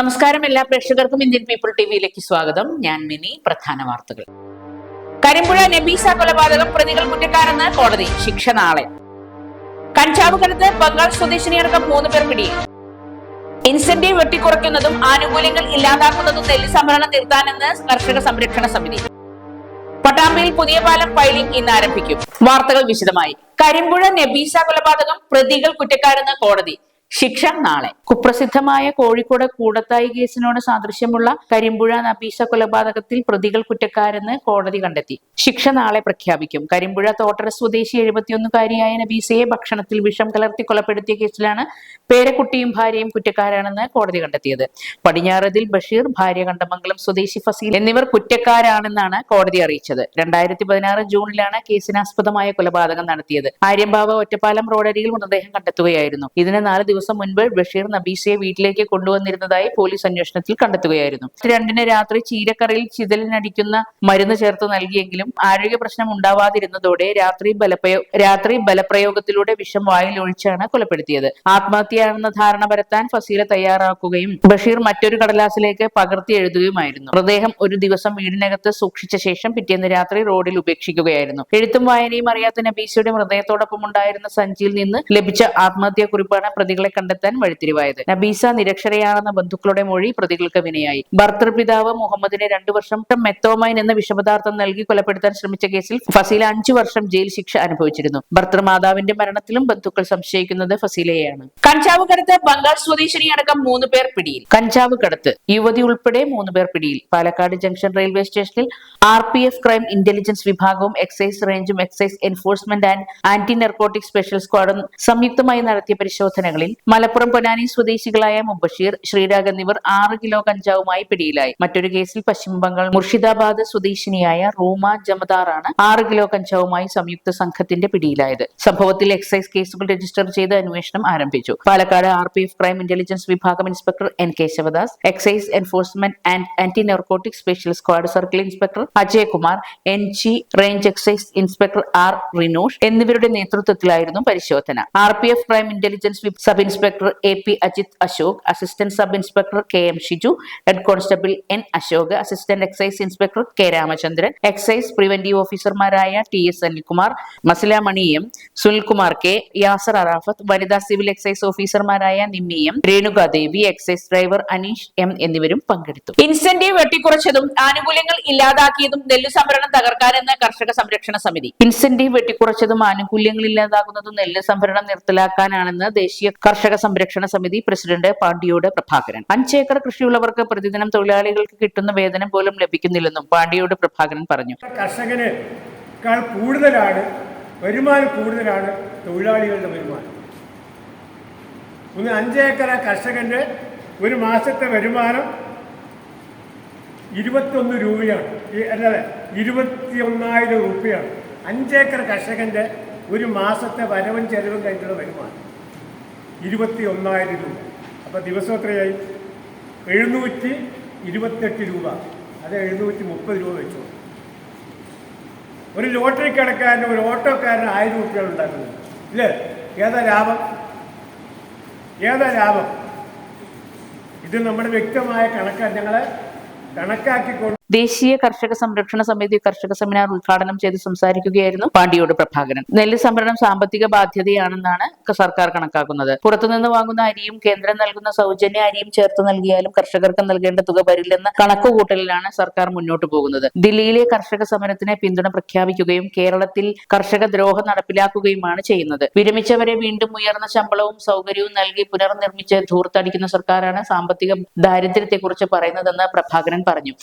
നമസ്കാരം എല്ലാ പ്രേക്ഷകർക്കും ഇന്ത്യൻ പീപ്പിൾ ടിവിയിലേക്ക് സ്വാഗതം. ഞാൻ മിനി. പ്രധാന വാർത്തകൾ. കരിമ്പുഴ നബീസ കൊലപാതകം പ്രതികൾ കുറ്റക്കാരെന്ന് കോടതി ശിക്ഷ നാളെ. കഞ്ചാവ് കരുത്ത് ബംഗാൾ സ്വദേശിനിയടക്കം മൂന്ന് പേർ പിടിയിൽ ഇൻസെന്റീവ് വെട്ടിക്കുറയ്ക്കുന്നതും ആനുകൂല്യങ്ങൾ ഇല്ലാതാക്കുന്നതും നെല്ല് സംഭരണം നിർത്താനെന്ന് കർഷക സംരക്ഷണ സമിതി. പട്ടാമ്പിയിൽ പുതിയ പാലം ഫയലിംഗ് ഇന്ന് ആരംഭിക്കും. വാർത്തകൾ വിശദമായി. കരിമ്പുഴ നബീസ കൊലപാതകം പ്രതികൾ കുറ്റക്കാരെന്ന് കോടതി ശിക്ഷ നാളെ. കുപ്രസിദ്ധമായ കോഴിക്കോട് കൂടത്തായി കേസിനോട് സാദൃശ്യമുള്ള കരിമ്പുഴ നബീസ കൊലപാതകത്തിൽ പ്രതികൾ കുറ്റക്കാരെന്ന് കോടതി കണ്ടെത്തി. ശിക്ഷ നാളെ പ്രഖ്യാപിക്കും. കരിമ്പുഴ തോട്ടര സ്വദേശി എഴുപത്തിയൊന്നുകാരിയായ നബീസയെ ഭക്ഷണത്തിൽ വിഷം കലർത്തി കൊലപ്പെടുത്തിയ കേസിലാണ് പേരക്കുട്ടിയും ഭാര്യയും കുറ്റക്കാരാണെന്ന് കോടതി കണ്ടെത്തിയത്. പടിഞ്ഞാറതിൽ ബഷീർ ഭാര്യ കണ്ടമംഗലം സ്വദേശി ഫസീൽ എന്നിവർ കുറ്റക്കാരാണെന്നാണ് കോടതി അറിയിച്ചത്. രണ്ടായിരത്തി പതിനാറ് ജൂണിലാണ് കേസിനാസ്പദമായ കൊലപാതകം നടത്തിയത്. ആര്യമ്പാവ ഒറ്റപ്പാലം റോഡരികിൽ മൃതദേഹം കണ്ടെത്തുകയായിരുന്നു. ഇതിന് നാല് ദിവസം മുൻപ് ബഷീർ നബീസയെ വീട്ടിലേക്ക് കൊണ്ടുവന്നിരുന്നതായി പോലീസ് അന്വേഷണത്തിൽ കണ്ടെത്തുകയായിരുന്നു. രണ്ടിന് രാത്രി ചീരക്കറിയിൽ ചിതലിനടിക്കുന്ന മരുന്ന് ചേർത്ത് നൽകിയെങ്കിലും ആരോഗ്യ പ്രശ്നം ഉണ്ടാവാതിരുന്നതോടെ രാത്രി ബലപ്രയോ രാത്രി ബലപ്രയോഗത്തിലൂടെ വിഷം വായിൽ ഒഴിച്ചാണ് കൊലപ്പെടുത്തിയത്. ആത്മഹത്യയാണെന്ന ധാരണ പരത്താൻ ഫസീല തയ്യാറാക്കുകയും ബഷീർ മറ്റൊരു കടലാസിലേക്ക് പകർത്തി എഴുതുകയുമായിരുന്നു. മൃതദേഹം ഒരു ദിവസം വീടിനകത്ത് സൂക്ഷിച്ച ശേഷം പിറ്റേന്ന് രാത്രി റോഡിൽ ഉപേക്ഷിക്കുകയായിരുന്നു. എഴുത്തും വായനയും അറിയാത്ത നബീസയുടെ മൃതദേഹത്തോടൊപ്പം ഉണ്ടായിരുന്ന സഞ്ചിയിൽ നിന്ന് ലഭിച്ച ആത്മഹത്യാ കുറിപ്പാണ് പ്രതികളെ കണ്ടെത്താൻ വഴിത്തിരിവായത്. നബീസ നിരക്ഷരയാണെന്ന ബന്ധുക്കളുടെ മൊഴി പ്രതികൾക്ക് വിനയായി. ഭർത്തൃപിതാവ് മുഹമ്മദിനെ രണ്ടു വർഷം മെത്തോമൈൻ എന്ന വിഷപദാർത്ഥം നൽകി കൊലപ്പെടുത്താൻ ശ്രമിച്ച കേസിൽ ഫസീല അഞ്ചു വർഷം ജയിൽ ശിക്ഷ അനുഭവിച്ചിരുന്നു. ഭർത്തൃമാതാവിന്റെ മരണത്തിലും ബന്ധുക്കൾ സംശയിക്കുന്നത് ഫസീലയെയാണ്. കഞ്ചാവ് കടത്ത് ബംഗാൾ സ്വദേശിനി അടക്കം മൂന്ന് പേർ പിടിയിൽ. കഞ്ചാവ് കടത്ത് യുവതി ഉൾപ്പെടെ മൂന്ന് പേർ പിടിയിൽ. പാലക്കാട് ജംഗ്ഷൻ റെയിൽവേ സ്റ്റേഷനിൽ R P F crime intelligence വിഭാഗവും excise റേഞ്ചും excise enforcement and anti narcotic special സ്ക്വാഡും സംയുക്തമായി നടത്തിയ പരിശോധനകളിൽ മലപ്പുറം പൊന്നാനി സ്വദേശികളായ മുബഷീർ ശ്രീരാഗ് എന്നിവർ ആറ് കിലോ കഞ്ചാവുമായി പിടിയിലായി. മറ്റൊരു കേസിൽ പശ്ചിമ ബംഗാൾ മുർഷിദാബാദ് സ്വദേശിനിയായ റൂമ ജമദാറാണ് ആറ് കിലോ കഞ്ചാവുമായി സംയുക്ത സംഘത്തിന്റെ പിടിയിലായത്. സംഭവത്തിൽ എക്സൈസ് കേസുകൾ രജിസ്റ്റർ ചെയ്ത് അന്വേഷണം ആരംഭിച്ചു. Palakkad R P F crime intelligence വിഭാഗം inspector N Keshavadas Sivadas excise enforcement and anti narcotic special squad circle inspector Ajay Kumar N G range excise inspector R Rinosh എന്നിവരുടെ നേതൃത്വത്തിലായിരുന്നു പരിശോധന. R P F crime intelligence sub inspector A P Ajith Ashok assistant sub inspector K M Shiju head constable N Ashok assistant excise inspector K Ramachandran excise preventive ഓഫീസർമാരായ T S Anilkumar Masila Mani M Sunilkumar K Yasar Arafat വനിതാ civil excise ഓഫീസർമാരായ Nimmi M Renuka Devi excise driver Aneesh M എന്നിവരും പങ്കെടുത്തു. Incentive വെട്ടിക്കുറച്ചതും ആനുകൂല്യങ്ങൾ ഇല്ലാതാക്കിയതും നെല്ല് സംഭരണം തകർക്കാനെന്ന് കർഷക സംരക്ഷണ സമിതി. ഇൻസെന്റീവ് വെട്ടിക്കുറച്ചതും ആനുകൂല്യങ്ങൾ ഇല്ലാതാകുന്നതും നെല്ല് സംഭരണം നിർത്തലാക്കാനാണെന്ന് ദേശീയ കർഷക സംരക്ഷണ സമിതി പ്രസിഡന്റ് പാണ്ഡ്യയുടെ പ്രഭാകരൻ. അഞ്ചേക്കർ കൃഷിയുള്ളവർക്ക് പ്രതിദിനം തൊഴിലാളികൾക്ക് കിട്ടുന്ന വേതനം പോലും ലഭിക്കുന്നില്ലെന്നും പാണ്ഡ്യയുടെ പ്രഭാകരൻ പറഞ്ഞു. കർഷകന് കൂടുതലാണ് വരുമാനം കൂടുതലാണ് തൊഴിലാളികളുടെ വരുമാനം. ഒന്ന് അഞ്ചേക്കർ കർഷകന്റെ ഒരു മാസത്തെ വരുമാനം ഇരുപത്തൊന്ന് രൂപയാണ്. അല്ലാതെ ഇരുപത്തി ഒന്നായിരം രൂപയാണ്. അഞ്ചേക്കർ കർഷകന്റെ ഒരു മാസത്തെ വരവും ചെലവും കഴിഞ്ഞുള്ള വരുമാനം. ഇരുപത്തി ഒന്നായിരം രൂപ. അപ്പോൾ ദിവസം എത്രയായി? എഴുന്നൂറ്റി ഇരുപത്തെട്ട് രൂപ. അത് എഴുന്നൂറ്റി മുപ്പത് രൂപ വെച്ചു. ഒരു ലോട്ടറി കടക്കാരന് ഒരു ഓട്ടോക്കാരന് ആയിരം രൂപയാണ് ഉണ്ടാക്കുന്നത്. ഇല്ലേ? ഏതാ ലാഭം? ഏതാ ലാഭം? ഇത് നമ്മുടെ വ്യക്തമായ കണക്കാണ് ഞങ്ങളെ കണക്കാക്കിക്കൊണ്ട് ദേശീയ കർഷക സംരക്ഷണ സമിതി കർഷക സെമിനാർ ഉദ്ഘാടനം ചെയ്ത് സംസാരിക്കുകയായിരുന്നു പാണ്ഡിയോട് പ്രഭാകരൻ. നെല്ല് സംഭരണം സാമ്പത്തിക ബാധ്യതയാണെന്നാണ് സർക്കാർ കണക്കാക്കുന്നത്. പുറത്തുനിന്ന് വാങ്ങുന്ന അരിയും കേന്ദ്രം നൽകുന്ന സൗജന്യ അരിയും ചേർത്ത് നൽകിയാലും കർഷകർക്ക് നൽകേണ്ട തുക വരില്ലെന്ന കണക്കുകൂട്ടലിലാണ് സർക്കാർ മുന്നോട്ട് പോകുന്നത്. ദില്ലിയിലെ കർഷക സമരത്തിന് പിന്തുണ പ്രഖ്യാപിക്കുകയും കേരളത്തിൽ കർഷക ദ്രോഹം നടപ്പിലാക്കുകയുമാണ് ചെയ്യുന്നത്. വിരമിച്ചവരെ വീണ്ടും ഉയർന്ന ശമ്പളവും സൗകര്യവും നൽകി പുനർനിർമ്മിച്ച് ധൂർത്തടിക്കുന്ന സർക്കാരാണ് സാമ്പത്തിക ദാരിദ്ര്യത്തെക്കുറിച്ച് പറയുന്നതെന്ന് പ്രഭാകരൻ പറഞ്ഞു.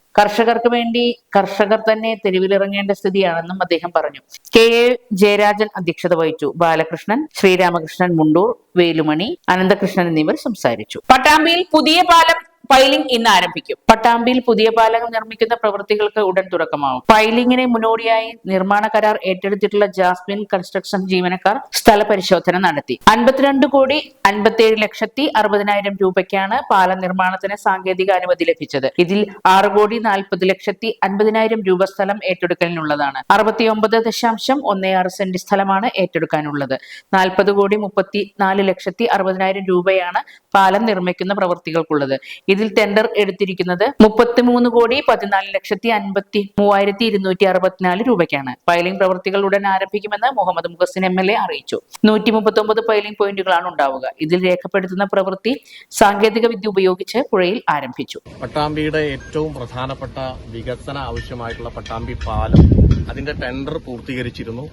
കർഷകർക്ക് വേണ്ടി കർഷകർ തന്നെ തെരുവിലിറങ്ങേണ്ട സ്ഥിതിയാണെന്നും അദ്ദേഹം പറഞ്ഞു. കെ. എ. ജയരാജൻ അധ്യക്ഷത വഹിച്ചു. ബാലകൃഷ്ണൻ ശ്രീരാമകൃഷ്ണൻ മുണ്ടൂർ വേലുമണി അനന്തകൃഷ്ണൻ എന്നിവർ സംസാരിച്ചു. പട്ടാമ്പിയിൽ പുതിയ പാലം പൈലിംഗ് ഇന്ന് ആരംഭിക്കും. പട്ടാമ്പിയിൽ പുതിയ പാലം നിർമ്മിക്കുന്ന പ്രവൃത്തികൾക്ക് ഉടൻ തുടക്കമാവും പൈലിംഗിനെ മുന്നോടിയായി നിർമ്മാണ കരാർ ഏറ്റെടുത്തിട്ടുള്ള ജാസ്മിൻ കൺസ്ട്രക്ഷൻ ജീവനക്കാർ സ്ഥല പരിശോധന നടത്തി. അൻപത്തിരണ്ട് കോടി അൻപത്തിയേഴ് ലക്ഷത്തി അറുപതിനായിരം രൂപയ്ക്കാണ് പാലം നിർമ്മാണത്തിന് സാങ്കേതിക അനുമതി ലഭിച്ചത്. ഇതിൽ ആറ് കോടി നാൽപ്പത് ലക്ഷത്തി അൻപതിനായിരം രൂപ സ്ഥലം ഏറ്റെടുക്കലിനുള്ളതാണ്. അറുപത്തിയൊമ്പത് ദശാംശം ഒന്നേ ആറ് സെന്റ് സ്ഥലമാണ് ഏറ്റെടുക്കാനുള്ളത്. നാൽപ്പത് കോടി മുപ്പത്തി നാല് ലക്ഷത്തി അറുപതിനായിരം രൂപയാണ് പാലം നിർമ്മിക്കുന്ന പ്രവൃത്തികൾക്കുള്ളത്. ഇതിൽ ടെൻഡർ എടുത്തിരിക്കുന്നത് മുപ്പത്തിമൂന്ന് കോടി പതിനാല് ലക്ഷത്തി അൻപത്തി മൂവായിരത്തി ഇരുന്നൂറ്റി അറുപത്തിനാല് രൂപയ്ക്കാണ്. പൈലിംഗ് പ്രവൃത്തികൾ ഉടൻ ആരംഭിക്കുമെന്ന് Muhammad Muhsin M L A അറിയിച്ചു. നൂറ്റി മുപ്പത്തി ഒമ്പത് പൈലിംഗ് പോയിന്റുകളാണ് ഉണ്ടാവുക. ഇതിൽ രേഖപ്പെടുത്തുന്ന പ്രവൃത്തി സാങ്കേതിക വിദ്യ ഉപയോഗിച്ച് പുഴയിൽ ആരംഭിച്ചു. പട്ടാമ്പിയുടെ ഏറ്റവും പ്രധാനപ്പെട്ട വികസന ആവശ്യമായിട്ടുള്ള പട്ടാമ്പി പാലം അതിന്റെ ടെൻഡർ പൂർത്തീകരിച്ചിരുന്നു.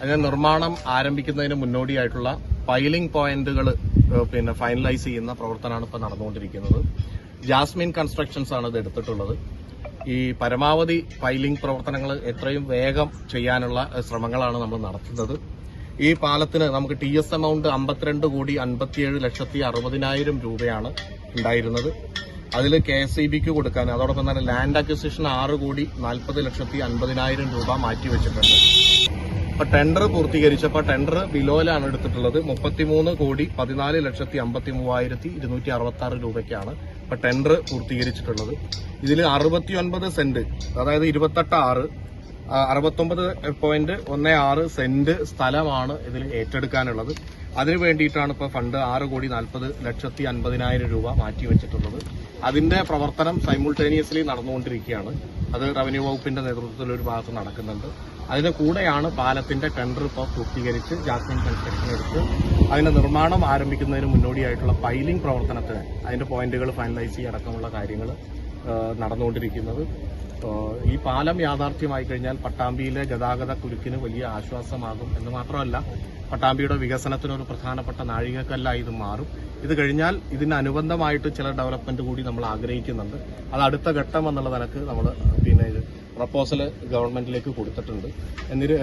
അതിന്റെ നിർമ്മാണം ആരംഭിക്കുന്നതിന് മുന്നോടിയായിട്ടുള്ള പൈലിംഗ് പോയിന്റുകൾ പിന്നെ ഫൈനലൈസ് ചെയ്യുന്ന പ്രവർത്തനമാണ് ഇപ്പോൾ നടന്നുകൊണ്ടിരിക്കുന്നത്. ജാസ്മിൻ കൺസ്ട്രക്ഷൻസ് ആണ് ഇത് എടുത്തിട്ടുള്ളത്. ഈ പരമാവധി പൈലിംഗ് പ്രവർത്തനങ്ങൾ എത്രയും വേഗം ചെയ്യാനുള്ള ശ്രമങ്ങളാണ് നമ്മൾ നടത്തുന്നത്. ഈ പാലത്തിന് നമുക്ക് ടി എസ് എമൗണ്ട് അമ്പത്തിരണ്ട് കോടി അൻപത്തിയേഴ് ലക്ഷത്തി അറുപതിനായിരം രൂപയാണ് ഉണ്ടായിരുന്നത്. അതിൽ കെ എസ് ഇ ബിക്ക് കൊടുക്കാൻ അതോടൊപ്പം തന്നെ ലാൻഡ് അക്വിസിഷൻ ആറ് കോടി നാൽപ്പത് ലക്ഷത്തി അൻപതിനായിരം രൂപ മാറ്റിവെച്ചിട്ടുണ്ട്. അപ്പൊ ടെൻഡർ പൂർത്തീകരിച്ചപ്പോൾ ടെൻഡർ ബിലോയിലാണ് എടുത്തിട്ടുള്ളത്. മുപ്പത്തിമൂന്ന് കോടി പതിനാല് ലക്ഷത്തി അമ്പത്തി മൂവായിരത്തി ഇരുന്നൂറ്റി അറുപത്തി ആറ് രൂപയ്ക്കാണ് ഇപ്പൊ ടെൻഡർ പൂർത്തീകരിച്ചിട്ടുള്ളത്. ഇതിൽ അറുപത്തിയൊൻപത് സെന്റ് അതായത് ഇരുപത്തെട്ട് ആറ് അറുപത്തൊമ്പത് പോയിന്റ് ഒന്ന് ആറ് സെന്റ് സ്ഥലമാണ് ഇതിൽ ഏറ്റെടുക്കാനുള്ളത്. അതിനു വേണ്ടിയിട്ടാണ് ഇപ്പോൾ ഫണ്ട് ആറ് കോടി നാൽപ്പത് ലക്ഷത്തി അൻപതിനായിരം രൂപ മാറ്റിവെച്ചിട്ടുള്ളത് അതിന്റെ പ്രവർത്തനം സൈമുൾട്ടേനിയസ്ലി നടന്നുകൊണ്ടിരിക്കുകയാണ്. അത് റവന്യൂ വകുപ്പിന്റെ നേതൃത്വത്തിൽ ഒരു ഭാഗത്ത് നടക്കുന്നുണ്ട്. അതിന്റെ കൂടെയാണ് പാലത്തിന്റെ ടെൻഡർ ഇപ്പോൾ പൂർത്തീകരിച്ച് ജാസ്മിൻ കൺസ്ട്രക്ഷൻ എടുത്ത് അതിന്റെ നിർമ്മാണം ആരംഭിക്കുന്നതിന് മുന്നോടിയായിട്ടുള്ള പൈലിംഗ് പ്രവർത്തനത്തിന് അതിന്റെ പോയിന്റുകൾ ഫൈനലൈസ് ചെയ്യടക്കമുള്ള കാര്യങ്ങൾ നടന്നുകൊണ്ടിരിക്കുന്നത്. ഈ പാലം യാഥാർത്ഥ്യമായി കഴിഞ്ഞാൽ പട്ടാമ്പിയിലെ ഗതാഗത കുരുക്കിന് വലിയ ആശ്വാസമാകും എന്ന് മാത്രമല്ല പട്ടാമ്പിയുടെ വികസനത്തിന് ഒരു പ്രധാനപ്പെട്ട നാഴികക്കല്ലായി ഇത് മാറും. ഇത് കഴിഞ്ഞാൽ ഇതിനനുബന്ധമായിട്ട് ചില ഡെവലപ്മെന്റ് കൂടി നമ്മൾ ആഗ്രഹിക്കുന്നുണ്ട്. അത് അടുത്ത ഘട്ടം എന്നുള്ള നിലയ്ക്ക് നമ്മൾ പിന്നെ പ്രപ്പോസൽ ഗവൺമെന്റിലേക്ക് കൊടുത്തിട്ടുണ്ട്. എന്നിരു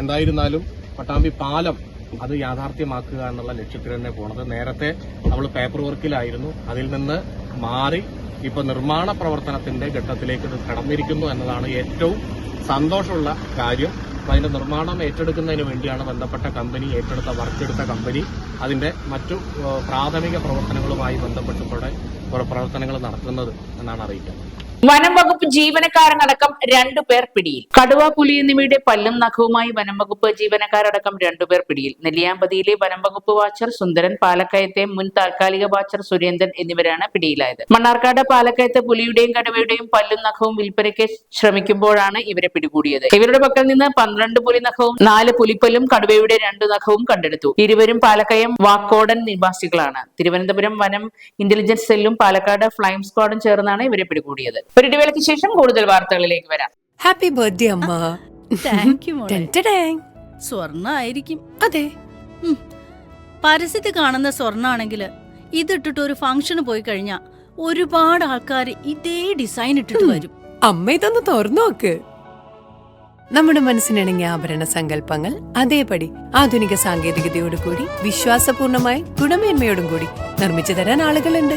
എന്തായിരുന്നാലും പട്ടാമ്പി പാലം അത് യാഥാർത്ഥ്യമാക്കുക എന്നുള്ള ലക്ഷ്യത്തിൽ തന്നെ പോണത്? നേരത്തെ നമ്മൾ പേപ്പർ വർക്കിലായിരുന്നു. അതിൽ നിന്ന് മാറി ഇപ്പൊ നിർമ്മാണ പ്രവർത്തനത്തിന്റെ ഘട്ടത്തിലേക്ക് ഇത് കടന്നിരിക്കുന്നു എന്നതാണ് ഏറ്റവും സന്തോഷമുള്ള കാര്യം. അതിന്റെ നിർമ്മാണം ഏറ്റെടുക്കുന്നതിന് വേണ്ടിയാണ് ബന്ധപ്പെട്ട കമ്പനി ഏറ്റെടുത്ത വർക്ക് എടുത്ത കമ്പനി അതിന്റെ മറ്റു പ്രാഥമിക പ്രവർത്തനങ്ങളുമായി ബന്ധപ്പെട്ടുകൂടെ പ്രവർത്തനങ്ങൾ നടത്തുന്നത് എന്നാണ് അറിയിക്കുന്നത് വനം വകുപ്പ് ജീവനക്കാരനടക്കം രണ്ടു പേർ പിടിയിൽ. കടുവ പുലി എന്നിവയുടെ പല്ലും നഖവുമായി വനം വകുപ്പ് ജീവനക്കാരടക്കം രണ്ടുപേർ പിടിയിൽ. നെല്ലിയാമ്പതിയിലെ വനം വകുപ്പ് വാച്ചർ സുന്ദരൻ പാലക്കയത്തെ മുൻ താൽക്കാലിക വാച്ചർ സുരേന്ദ്രൻ എന്നിവരാണ് പിടിയിലായത്. മണ്ണാർക്കാട് പാലക്കയത്തെ പുലിയുടെയും കടുവയുടെയും പല്ലും നഖവും വിൽപ്പനയ്ക്ക് ശ്രമിക്കുമ്പോഴാണ് ഇവരെ പിടികൂടിയത്. ഇവരുടെ പക്കൽ നിന്ന് പന്ത്രണ്ട് പുലി നഖവും നാല് പുലിപ്പല്ലും കടുവയുടെ രണ്ടു നഖവും കണ്ടെടുത്തു. ഇരുവരും പാലക്കയം വാക്കോടൻ നിവാസികളാണ്. തിരുവനന്തപുരം വനം ഇന്റലിജൻസ് സെല്ലും പാലക്കാട് ഫ്ലൈം സ്ക്വാഡും ചേർന്നാണ് ഇവരെ പിടികൂടിയത്. ഒരു ഇടവേളയ്ക്ക് ശേഷം കൂടുതൽ വാർത്തകളിലേക്ക് വരാം. ഹാപ്പി ബർത്ത്ഡേ അമ്മ. താങ്ക് യു മോളെ. സ്വർണ ആയിരിക്കും അതെ. പരസ്യത്തിൽ കാണുന്ന സ്വർണാണെങ്കിൽ ഇതിട്ടിട്ട് ഒരു ഫംഗ്ഷന് പോയി കഴിഞ്ഞാ ഒരുപാട് ആൾക്കാർ ഇതേ ഡിസൈൻ ഇട്ടിട്ട് വരും. അമ്മ ഇതൊന്ന് തുറന്നു നോക്ക്. നമ്മുടെ മനസ്സിനിണങ്ങിയ ആഭരണ സങ്കല്പങ്ങൾ അതേപടി ആധുനിക സാങ്കേതികതയോട് കൂടി വിശ്വാസപൂർണമായി ഗുണമേന്മയോടും കൂടി നിർമ്മിച്ചു തരാൻ ആളുകളുണ്ട്.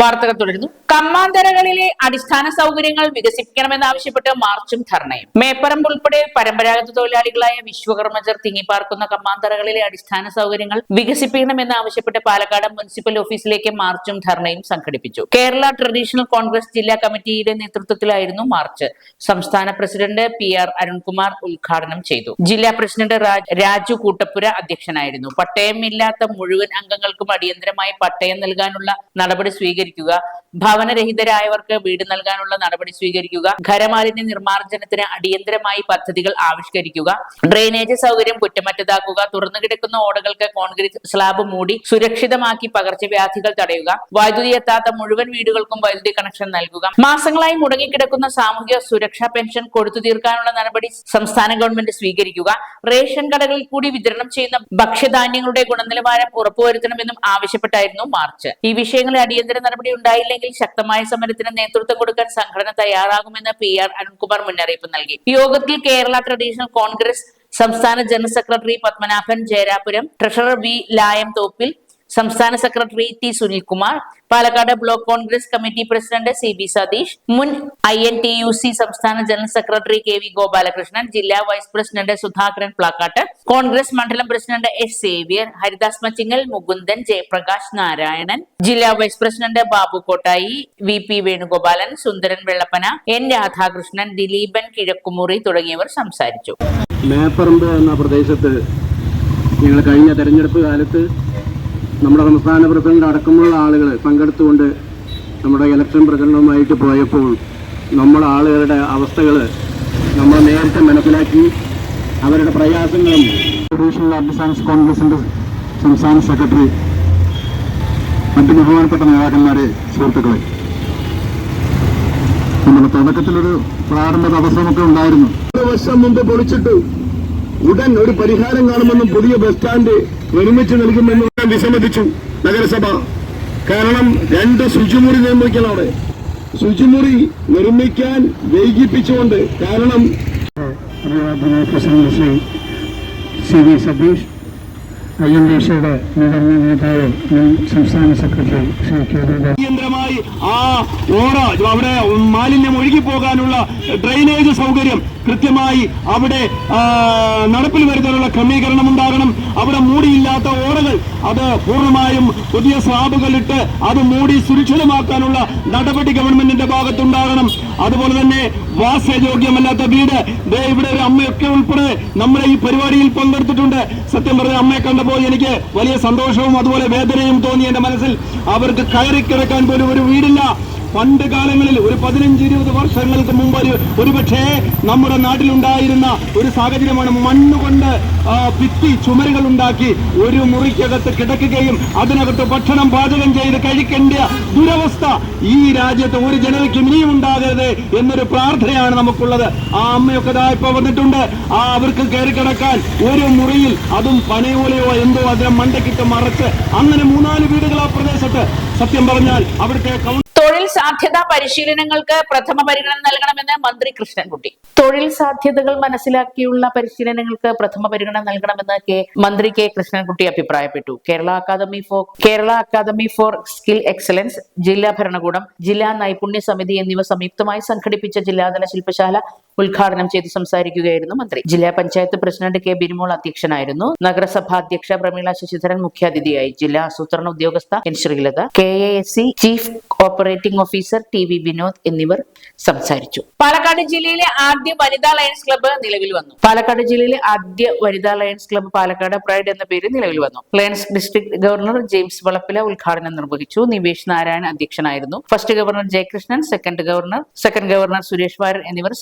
വാർത്തകൾ തുടരുന്നു. കമ്മാന്തരകളിലെ അടിസ്ഥാന സൗകര്യങ്ങൾ വികസിപ്പിക്കണമെന്നാവശ്യപ്പെട്ട് മാർച്ചും ധർണയും. മേപ്പറമ്പ് ഉൾപ്പെടെ പരമ്പരാഗത തൊഴിലാളികളായ വിശ്വകർമ്മജർ തിങ്ങിപ്പാർക്കുന്ന കമ്മാന്തരകളിലെ അടിസ്ഥാന സൗകര്യങ്ങൾ വികസിപ്പിക്കണമെന്നാവശ്യപ്പെട്ട് പാലക്കാട് മുനിസിപ്പൽ ഓഫീസിലേക്ക് മാർച്ചും ധർണയും സംഘടിപ്പിച്ചു. കേരള ട്രഡീഷണൽ കോൺഗ്രസ് ജില്ലാ കമ്മിറ്റിയുടെ നേതൃത്വത്തിലായിരുന്നു മാർച്ച്. സംസ്ഥാന പ്രസിഡന്റ് പി ആർ അരുൺകുമാർ ഉദ്ഘാടനം ചെയ്തു. ജില്ലാ പ്രസിഡന്റ് രാജ്- കൂട്ടപ്പുര അധ്യക്ഷനായിരുന്നു. പട്ടയമില്ലാത്ത മുഴുവൻ അംഗങ്ങൾക്കും അടിയന്തരമായി പട്ടയം നൽകാനുള്ള നടപടി സ്വീകരിക്കുക ഭവനരഹിതരായവർക്ക് വീട് നൽകാനുള്ള നടപടി സ്വീകരിക്കുക ഖരമാലിന്യ നിർമ്മാർജനത്തിന് അടിയന്തരമായി പദ്ധതികൾ ആവിഷ്കരിക്കുക ഡ്രെയിനേജ് സൗകര്യം കുറ്റമറ്റതാക്കുക തുറന്നു കിടക്കുന്ന ഓടകൾക്ക് കോൺക്രീറ്റ് സ്ലാബ് മൂടി സുരക്ഷിതമാക്കി പകർച്ചവ്യാധികൾ തടയുക വൈദ്യുതി എത്താത്ത മുഴുവൻ വീടുകൾക്കും വൈദ്യുതി കണക്ഷൻ നൽകുക മാസങ്ങളായി മുടങ്ങിക്കിടക്കുന്ന സാമൂഹ്യ സുരക്ഷാ പെൻഷൻ കൊടുത്തു തീർക്കാനുള്ള നടപടി സംസ്ഥാന ഗവൺമെന്റ് സ്വീകരിക്കുക റേഷൻ കടകളിൽ കൂടി വിതരണം ചെയ്യുന്ന ഭക്ഷ്യധാന്യങ്ങളുടെ ഗുണനിലവാരം ഉറപ്പുവരുത്തണമെന്നും ആവശ്യപ്പെട്ടായിരുന്നു മാർച്ച്. ഈ വിഷയങ്ങളെ അടിയന്തര നടപടി ഉണ്ടായില്ലെങ്കിൽ ശക്തമായ സമരത്തിന് നേതൃത്വം കൊടുക്കാൻ സംഘടന തയ്യാറാകുമെന്ന് പി ആർ അരുൺകുമാർ മുന്നറിയിപ്പ് നൽകി. യോഗത്തിൽ കേരള ട്രഡീഷണൽ കോൺഗ്രസ് സംസ്ഥാന general secretary Padmanabhan Jayarapuram treasurer V Layam Thoppil സംസ്ഥാന secretary T Sunilkumar Palakkad block Congress committee president C B Satheesh മുൻ I N T U C സംസ്ഥാന general secretary K V Gopalakrishnan ജില്ലാ vice president Sudhakaran Plakkat Congress മണ്ഡലം president S Xavier Haridas Machingal Mukundan Jayaprakash Narayanan ജില്ലാ vice president Babu Kottayi V P Venugopalan Sundaran Vellappana N Radhakrishnan Dileepan Kizhakkumuri തുടങ്ങിയവർ സംസാരിച്ചു. മേപ്പറമ്പ് എന്ന പ്രദേശത്ത് ഞങ്ങൾ കഴിഞ്ഞ തെരഞ്ഞെടുപ്പ് കാലത്ത് നമ്മുടെ സംസ്ഥാന പ്രസിഡന്റ് അടക്കമുള്ള ആളുകൾ പങ്കെടുത്തുകൊണ്ട് നമ്മുടെ ഇലക്ഷൻ പ്രചരണവുമായിട്ട് പോയപ്പോൾ നമ്മുടെ ആളുകളുടെ അവസ്ഥകൾ നമ്മൾ നേരത്തെ മനസ്സിലാക്കി. അവരുടെ പ്രയാസങ്ങളും ട്രഡീഷണൽ ആർട്ടിസാൻസ് കോൺഗ്രസിന്റെ സംസ്ഥാന സെക്രട്ടറി മറ്റ് ബഹുമാനപ്പെട്ട നേതാക്കന്മാരെ സുഹൃത്തുക്കളെ നമ്മുടെ തുടക്കത്തിലൊരു പ്രാരംഭ തടസ്സമൊക്കെ ഉണ്ടായിരുന്നു. ഒരു വർഷം മുമ്പ് പൊളിച്ചിട്ടു. ഉടൻ ഒരു പരിഹാരം കാണുമെന്നും പുതിയ ബസ് സ്റ്റാൻഡ് നിർമ്മിച്ചു നൽകുമെന്നും ഞാൻ വിസമ്മതിച്ചു നഗരസഭ. കാരണം രണ്ട് ശുചിമുറി നിർമ്മിക്കണം അവിടെ ശുചിമുറി നിർമ്മിക്കാൻ വൈകിപ്പിച്ചുകൊണ്ട് കാരണം C V Satheesh I M D സിയുടെ മുതിർന്ന നേതാവ് സംസ്ഥാന സെക്രട്ടറി ശ്രീ കെ കേന്ദ്രമായി അടിയന്തരമായി ആ ഓറ അവിടെ മാലിന്യം ഒഴുകി പോകാനുള്ള ഡ്രെയിനേജ് സൗകര്യം കൃത്യമായി അവിടെ നടപ്പിൽ വരുത്താനുള്ള ക്രമീകരണം ഉണ്ടാകണം. അവിടെ മൂടിയില്ലാത്ത ഓടകൾ അത് പൂർണമായും പുതിയ സ്ലാബുകൾ ഇട്ട് അത് മൂടി സുരക്ഷിതമാക്കാനുള്ള നടപടി ഗവൺമെന്റിന്റെ ഭാഗത്തുണ്ടാകണം. അതുപോലെ തന്നെ വാസയോഗ്യമല്ലാത്ത വീട്. ദേ ഇവിടെ ഒരു അമ്മയൊക്കെ ഉൾപ്പെടെ നമ്മുടെ ഈ പരിപാടിയിൽ പങ്കെടുത്തിട്ടുണ്ട്. സത്യം പറഞ്ഞ അമ്മയെ കണ്ടപ്പോൾ എനിക്ക് വലിയ സന്തോഷവും അതുപോലെ വേദനയും തോന്നി എന്റെ മനസ്സിൽ. അവർക്ക് കയറി കിടക്കാൻ പോലും ഒരു വീടില്ല. പണ്ട് കാലങ്ങളിൽ ഒരു പതിനഞ്ച് ഇരുപത് വർഷങ്ങൾക്ക് മുമ്പ് ഒരു ഒരുപക്ഷേ നമ്മുടെ നാട്ടിലുണ്ടായിരുന്ന ഒരു സാഹചര്യമാണ് മണ്ണുകൊണ്ട് ഭിത്തി ചുമരുകൾ ഉണ്ടാക്കി ഒരു മുറിക്കകത്ത് കിടക്കുകയും അതിനകത്ത് ഭക്ഷണം പാചകം ചെയ്ത് കഴിക്കേണ്ട ദുരവസ്ഥ ഈ രാജ്യത്ത് ഒരു ജനതയ്ക്ക് ഇനിയും ഉണ്ടാകരുത് എന്നൊരു പ്രാർത്ഥനയാണ് നമുക്കുള്ളത്. ആ അമ്മയൊക്കെ ദാ ഇപ്പൊ വന്നിട്ടുണ്ട്. ആ അവർക്ക് കയറി കിടക്കാൻ ഒരു മുറിയിൽ അതും പനയോലയോ എന്തോ അതിനെ മണ്ടക്കിട്ട് മറച്ച് അങ്ങനെ മൂന്നാൽ വീടുകൾ ആ പ്രദേശത്ത്. സത്യം പറഞ്ഞാൽ അവിടുത്തെ തൊഴിൽ സാധ്യതാ പരിശീലനങ്ങൾക്ക് പ്രഥമ പരിഗണന നൽകണമെന്ന് മന്ത്രി കൃഷ്ണൻകുട്ടി. തൊഴിൽ സാധ്യതകൾ മനസ്സിലാക്കിയുള്ള പരിശീലനങ്ങൾക്ക് പ്രഥമ പരിഗണന നൽകണമെന്ന് കെ മന്ത്രി കെ കൃഷ്ണൻകുട്ടി അഭിപ്രായപ്പെട്ടു. Kerala academy for Kerala academy for skill excellence ജില്ലാ ഭരണകൂടം ജില്ലാ നൈപുണ്യ സമിതി എന്നിവ സംയുക്തമായി സംഘടിപ്പിച്ച ജില്ലാതല ശില്പശാല ഉദ്ഘാടനം ചെയ്ത് സംസാരിക്കുകയായിരുന്നു മന്ത്രി. ജില്ലാ പഞ്ചായത്ത് പ്രസിഡന്റ് കെ ബിരിമോൾ അധ്യക്ഷനായിരുന്നു. നഗരസഭാ അധ്യക്ഷ പ്രമീള ശശിധരൻ മുഖ്യാതിഥിയായി. ജില്ലാ ആസൂത്രണ ഉദ്യോഗസ്ഥ N Sreelatha K A S C chief operating officer T V Vinod എന്നിവർ സംസാരിച്ചു. പാലക്കാട് ജില്ലയിലെ ആദ്യ വനിതാ ലയൺസ് ക്ലബ്ബ് നിലവിൽ വന്നു. പാലക്കാട് ജില്ലയിലെ ആദ്യ വനിതാ ലയൺസ് ക്ലബ്ബ് പാലക്കാട് പ്രൈഡ് എന്ന പേര് നിലവിൽ വന്നു. Lions district governor James Valappila ഉദ്ഘാടനം നിർവഹിച്ചു. നിവേഷ് നാരായൺ അധ്യക്ഷനായിരുന്നു. First governor Jayakrishnan second governor second governor Suresh Varan എന്നിവർ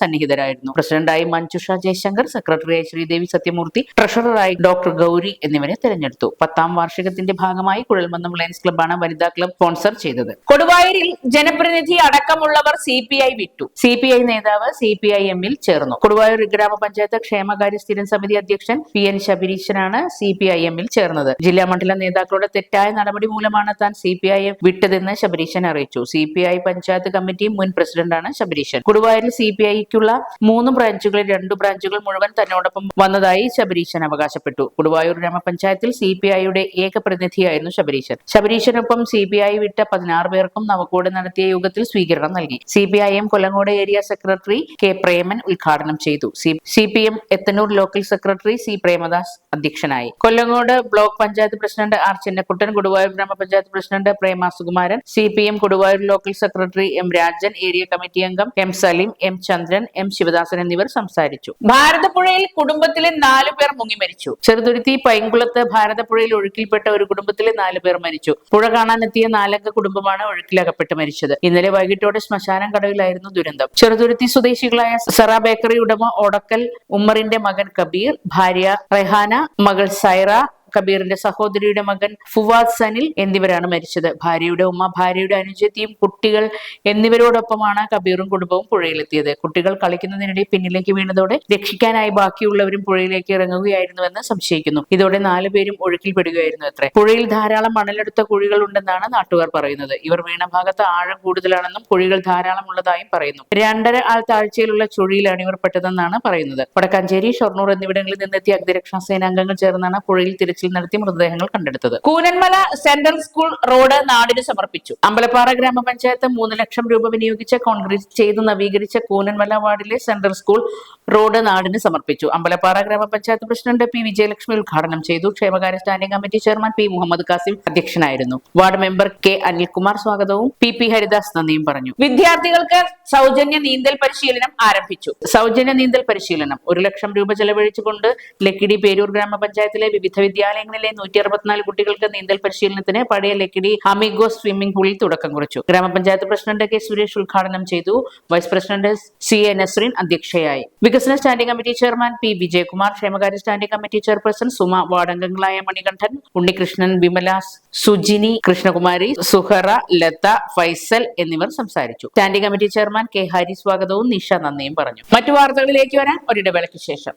സന്നിഹിതരായിരുന്നു പ്രസിഡന്റായി മഞ്ജുഷ ജയശങ്കർ സെക്രട്ടറിയായി ശ്രീദേവി സത്യമൂർത്തി ട്രഷററായി ഡോക്ടർ ഗൗരി എന്നിവരെ തെരഞ്ഞെടുത്തു. പത്താം വാർഷികത്തിന്റെ ഭാഗമായി കുഴൽമന്നം ലയൻസ് ക്ലബ്ബാണ് വനിതാ ക്ലബ് സ്പോൺസർ ചെയ്തത്. കൊടുവായൂരിൽ ജനപ്രതിനിധി അടക്കമുള്ളവർ സി പി ഐ വിട്ടു. സി പി ഐ നേതാവ് സി പി ഐ എമ്മിൽ ചേർന്നു. കൊടുവായൂർ ഗ്രാമപഞ്ചായത്ത് ക്ഷേമകാര്യ സ്ഥിരം സമിതി അധ്യക്ഷൻ പി എൻ ശബരീശനാണ് സി പി ഐ എമ്മിൽ ചേർന്നത്. ജില്ലാ മണ്ഡലം നേതാക്കളുടെ തെറ്റായ നടപടി മൂലമാണ് താൻ സി പി ഐ എം വിട്ടതെന്ന് ശബരീശൻ അറിയിച്ചു. C P I panchayat committee മുൻ പ്രസിഡന്റാണ് ശബരീശൻ. കൊടുവായൂരിൽ സി പി ഐക്കുള്ള മൂന്ന് ബ്രാഞ്ചുകളിൽ രണ്ട് ബ്രാഞ്ചുകൾ മുഴുവൻ തന്നോടൊപ്പം വന്നതായി ശബരീശൻ അവകാശപ്പെട്ടു. ഗുരുവായൂർ ഗ്രാമപഞ്ചായത്തിൽ സി പി ഐയുടെ ഏക പ്രതിനിധിയായിരുന്നു ശബരീശൻ. ശബരീശനൊപ്പം സി പി ഐ വിട്ട പതിനാറ് പേർക്കും നവകോട് നടത്തിയ യോഗത്തിൽ സ്വീകരണം നൽകി. C P I M Kollengode area secretary K Preman ഉദ്ഘാടനം ചെയ്തു. C P M Ethanur local secretary C Premadas അധ്യക്ഷനായി. Kollengode block panchayat president R Chennakuttan Koduvayur ഗ്രാമപഞ്ചായത്ത് president Prema Sukumaran C P M Koduvayur local secretary M Rajan area committee അംഗം M Saleem M Chandran M Sivadasan എന്നിവർ സംസാരിച്ചു. ഭാരതപ്പുഴയിൽ കുടുംബത്തിലെ നാലു പേർ മുങ്ങി മരിച്ചു. ചെറുതുരുത്തി പൈങ്കുളത്ത് ഭാരതപ്പുഴയിൽ ഒഴുക്കിൽപ്പെട്ട ഒരു കുടുംബത്തിലെ നാലു പേർ മരിച്ചു. പുഴ കാണാനെത്തിയ നാലംഗ കുടുംബമാണ് ഒഴുക്കിലകപ്പെട്ട് മരിച്ചത്. ഇന്നലെ വൈകിട്ടോടെ ശ്മശാനം കടവിലായിരുന്നു ദുരന്തം. ചെറുതുരുത്തി സ്വദേശികളായ സറ ബേക്കറി ഉടമ ഒടക്കൽ ഉമ്മറിന്റെ മകൻ കബീർ ഭാര്യ റെഹാന മകൾ സൈറ കബീറിന്റെ സഹോദരിയുടെ മകൻ ഫുവാദ് സനിൽ എന്നിവരാണ് മരിച്ചത്. ഭാര്യയുടെ ഉമ്മ ഭാര്യയുടെ അനുജത്തിയും കുട്ടികൾ എന്നിവരോടൊപ്പമാണ് കബീറും കുടുംബവും പുഴയിലെത്തിയത്. കുട്ടികൾ കളിക്കുന്നതിനിടെ പിന്നിലേക്ക് വീണതോടെ രക്ഷിക്കാനായി ബാക്കിയുള്ളവരും പുഴയിലേക്ക് ഇറങ്ങുകയായിരുന്നുവെന്ന് സംശയിക്കുന്നു. ഇതോടെ നാലുപേരും ഒഴുക്കിൽപ്പെടുകയായിരുന്നു അത്രേ. പുഴയിൽ ധാരാളം മണലെടുത്ത കുഴികൾ ഉണ്ടെന്നാണ് നാട്ടുകാർ പറയുന്നത്. ഇവർ വീണ ഭാഗത്ത് ആഴം കൂടുതലാണെന്നും കുഴികൾ ധാരാളം ഉള്ളതായും പറയുന്നു. രണ്ടര ആൾ താഴ്ചയിലുള്ള ചുഴിയിലാണ് ഇവർ പെട്ടതെന്നാണ് പറയുന്നത്. വടക്കാഞ്ചേരി ഷൊർണൂർ എന്നിവിടങ്ങളിൽ നിന്നെത്തിയ അഗ്നിരക്ഷാ സേനാംഗങ്ങൾ ചേർന്നാണ് പുഴയിൽ തിരച്ചിൽ തെരച്ചിൽ നടത്തി മൃതദേഹങ്ങൾ കണ്ടെടുത്തത്. കൂനന്മല സെൻട്രൽ സ്കൂൾ റോഡ് നാടിന് സമർപ്പിച്ചു. അമ്പലപ്പാറ ഗ്രാമപഞ്ചായത്ത് മൂന്ന് ലക്ഷം രൂപ വിനിയോഗിച്ച് കോൺക്രീറ്റ് ചെയ്ത് നവീകരിച്ച കൂനന്മല വാർഡിലെ സെൻട്രൽ സ്കൂൾ റോഡ് നാടിന് സമർപ്പിച്ചു. അമ്പലപ്പാറ ഗ്രാമപഞ്ചായത്ത് പ്രസിഡന്റ് പി വിജയലക്ഷ്മി ഉദ്ഘാടനം ചെയ്തു. ക്ഷേമകാര്യ standing committee chairman P Muhammad Kasim അധ്യക്ഷനായിരുന്നു. വാർഡ് മെമ്പർ കെ അനിൽകുമാർ സ്വാഗതവും പി പി ഹരിദാസ് നന്ദിയും പറഞ്ഞു. വിദ്യാർത്ഥികൾക്ക് സൗജന്യ നീന്തൽ പരിശീലനം ആരംഭിച്ചു. സൗജന്യ നീന്തൽ പരിശീലനം. ഒരു ലക്ഷം രൂപ ചെലവഴിച്ചുകൊണ്ട് ലക്കിടി പേരൂർ ഗ്രാമപഞ്ചായത്തിലെ വിവിധ വിദ്യാലയങ്ങളിലെ നൂറ്റി അറുപത്തിനാല് കുട്ടികൾക്ക് നീന്തൽ പരിശീലനത്തിന് പഴയ ലക്കിടി അമിഗോ സ്വിമ്മിംഗ് പൂളിൽ തുടക്കം കുറിച്ചു. ഗ്രാമപഞ്ചായത്ത് പ്രസിഡന്റ് കെ സുരേഷ് ഉദ്ഘാടനം ചെയ്തു. Vice president C A Nasreen അധ്യക്ഷയായി. വികസന standing committee chairman P Vijayakumar ക്ഷേമകാര്യ സ്റ്റാൻഡിംഗ് കമ്മിറ്റി ചെയർപേഴ്സൺ സുമ വാർഡംഗങ്ങളായ മണികണ്ഠൻ ഉണ്ണികൃഷ്ണൻ വിമല സുജിനി കൃഷ്ണകുമാരി സുഹറ ലത ഫൈസൽ എന്നിവർ സംസാരിച്ചു. Standing committee chairman K Hari സ്വാഗതവും നിഷ നന്ദിയും പറഞ്ഞു. മറ്റു വാർത്തകളിലേക്ക് വരാൻ ഒരിടവേളയ്ക്ക് ശേഷം.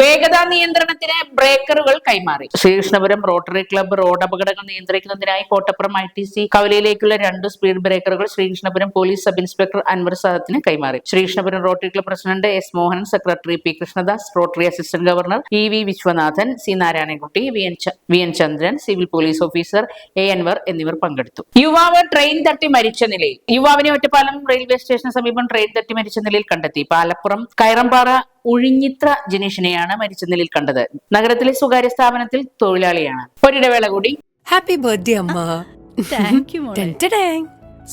വേഗതാ നിയന്ത്രണത്തിന് ബ്രേക്കറുകൾ കൈമാറി. ശ്രീകൃഷ്ണപുരം റോട്ടറി ക്ലബ്ബ് റോഡ് അപകടങ്ങൾ നിയന്ത്രിക്കുന്നതിനായി കോട്ടപ്പുറം ഐ ടി സി കവലയിലേക്കുള്ള രണ്ട് speed ബ്രേക്കറുകൾ Sreekrishnapuram police sub inspector Anvar സാദത്തിന് കൈമാറി. Sreekrishnapuram rotary club president S Mohan secretary P Krishnadas rotary assistant governor E V Viswanathan C Narayanankutty V N V N Chandran civil police officer A Anvar എന്നിവർ പങ്കെടുത്തു. യുവാവ് train തട്ടി മരിച്ച നിലയിൽ. യുവാവിനെ Ottapalam railway സ്റ്റേഷന് സമീപം train തട്ടി മരിച്ച നിലയിൽ കണ്ടെത്തി. പാലപ്പുറം കയറമ്പാറ ഉഴിഞ്ഞിത്ര ജനീഷിനെയാണ് മരിച്ച നിലയിൽ കണ്ടത്. നഗരത്തിലെ സ്വകാര്യ സ്ഥാപനത്തിൽ തൊഴിലാളിയാണ്. ഒരിടവേള കൂടി. ഹാപ്പി ബർത്ത്ഡേ അമ്മ. താങ്ക് യു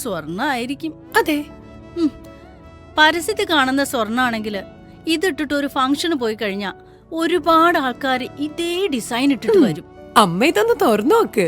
സ്വർണ ആയിരിക്കും അതെ. പരസ്യത്തിൽ കാണുന്ന സ്വർണാണെങ്കിൽ ഇതിട്ടിട്ട് ഒരു ഫംഗ്ഷന് പോയി കഴിഞ്ഞാ ഒരുപാട് ആൾക്കാർ ഇതേ ഡിസൈൻ ഇട്ടിട്ട് വരും. അമ്മ ഇതൊന്ന് തുറന്നു നോക്ക്.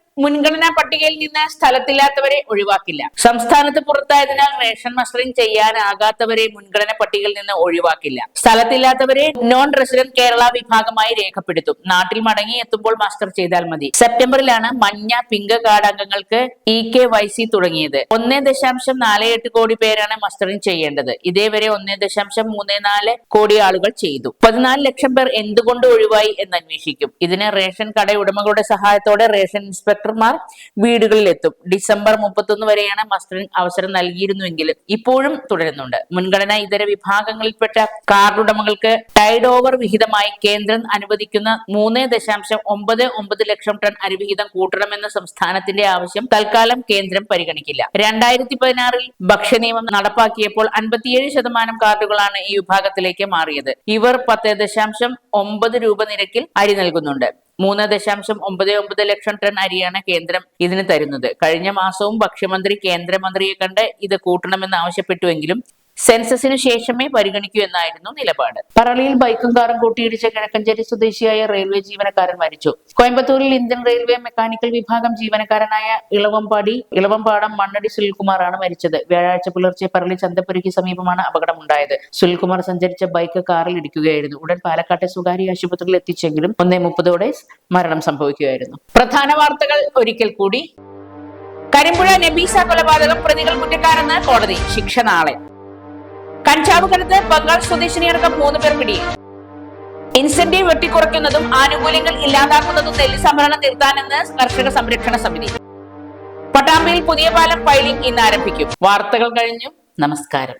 മുൻഗണനാ പട്ടികയിൽ നിന്ന് സ്ഥലത്തില്ലാത്തവരെ ഒഴിവാക്കില്ല. സംസ്ഥാനത്ത് പുറത്തായതിനാൽ റേഷൻ മസ്റ്ററിംഗ് ചെയ്യാനാകാത്തവരെ മുൻഗണനാ പട്ടികയിൽ നിന്ന് ഒഴിവാക്കില്ല. സ്ഥലത്തില്ലാത്തവരെ നോൺ റെസിഡന്റ് കേരള വിഭാഗമായി രേഖപ്പെടുത്തും. നാട്ടിൽ മടങ്ങി എത്തുമ്പോൾ മസ്റ്റർ ചെയ്താൽ മതി. സെപ്റ്റംബറിലാണ് മഞ്ഞ പിങ്ക് കാർഡ് അംഗങ്ങൾക്ക് ഇ കെ വൈ സി തുടങ്ങിയത്. ഒന്നേ ദശാംശം നാല് എട്ട് കോടി പേരാണ് മസ്റ്ററിംഗ് ചെയ്യേണ്ടത്. ഇതേവരെ ഒന്നേ ദശാംശം മൂന്ന് നാല് കോടി ആളുകൾ ചെയ്തു. പതിനാല് ലക്ഷം പേർ എന്തുകൊണ്ട് ഒഴിവായി എന്ന് അന്വേഷിക്കും ഇതിന് റേഷൻ കട ഉടമകളുടെ സഹായത്തോടെ റേഷൻ ഇൻസ്പെക്ടർമാർ വീടുകളിലെത്തും. ഡിസംബർ മുപ്പത്തൊന്ന് വരെയാണ് മസ്റ്ററിംഗ് അവസരം നൽകിയിരുന്നുവെങ്കിലും ഇപ്പോഴും തുടരുന്നുണ്ട്. മുൻഗണന ഇതര വിഭാഗങ്ങളിൽപ്പെട്ട കാർഡ് ഉടമകൾക്ക് ടൈഡ് ഓവർ വിഹിതമായി കേന്ദ്രം അനുവദിക്കുന്ന മൂന്ന് ദശാംശം ഒമ്പത് ഒമ്പത് ലക്ഷം ടൺ അരിവിഹിതം കൂട്ടണമെന്ന സംസ്ഥാനത്തിന്റെ ആവശ്യം തൽക്കാലം കേന്ദ്രം പരിഗണിക്കില്ല. രണ്ടായിരത്തി പതിനാറിൽ ഭക്ഷ്യനിയമം നടപ്പാക്കിയപ്പോൾ അൻപത്തിയേഴ് ശതമാനം കാർഡുകളാണ് ഈ വിഭാഗത്തിലേക്ക് മാറിയത്. ഇവർ പത്ത് ദശാംശം ഒമ്പത് രൂപ നിരക്കിൽ അരി നൽകുന്നുണ്ട്. മൂന്ന് ദശാംശം ഒമ്പത് ഒമ്പത് ലക്ഷം ടൺ അരിയാണ് കേന്ദ്രം ഇതിന് തരുന്നത്. കഴിഞ്ഞ മാസവും ഭക്ഷ്യമന്ത്രി കേന്ദ്രമന്ത്രിയെ കണ്ട് ഇത് കൂട്ടണമെന്ന് ആവശ്യപ്പെട്ടുവെങ്കിലും സെൻസസിന് ശേഷമേ പരിഗണിക്കൂ എന്നായിരുന്നു നിലപാട്. പറളിയിൽ ബൈക്കും കാറും കൂട്ടിയിടിച്ച കിഴക്കഞ്ചേരി സ്വദേശിയായ റെയിൽവേ ജീവനക്കാരൻ മരിച്ചു. കോയമ്പത്തൂരിൽ ഇന്ത്യൻ റെയിൽവേ മെക്കാനിക്കൽ വിഭാഗം ജീവനക്കാരനായ ഇളവമ്പാടി ഇളവമ്പാടം മണ്ണടി സുനിൽകുമാറാണ് മരിച്ചത്. വ്യാഴാഴ്ച പുലർച്ചെ പറളി ചന്തപ്പുരയ്ക്ക് സമീപമാണ് അപകടമുണ്ടായത്. സുനിൽകുമാർ സഞ്ചരിച്ച ബൈക്ക് കാറിൽ ഇടിക്കുകയായിരുന്നു. ഉടൻ പാലക്കാട്ടെ സ്വകാര്യ ആശുപത്രിയിൽ എത്തിച്ചെങ്കിലും ഒന്നേ മുപ്പതോടെ മരണം സംഭവിക്കുകയായിരുന്നു. പ്രധാന വാർത്തകൾ ഒരിക്കൽ കൂടി. കരിമ്പുഴ നബീസ കൊലപാതകം പ്രതികൾ കുറ്റക്കാരെന്ന് കോടതി ശിക്ഷ നാളെ. കഞ്ചാവ് കലത്ത് ബംഗാൾ സ്വദേശിനിയടക്കം മൂന്ന് പേർ പിടിയിൽ ഇൻസെന്റീവ് വെട്ടിക്കുറയ്ക്കുന്നതും ആനുകൂല്യങ്ങൾ ഇല്ലാതാക്കുന്നതും നെല്ല് സംഭരണം നിർത്താനെന്ന് കർഷക സംരക്ഷണ സമിതി. പട്ടാമ്പിയിൽ പുതിയ പാലം പൈലിംഗ് ഇന്ന് ആരംഭിക്കും വാർത്തകൾ കഴിഞ്ഞു. നമസ്കാരം.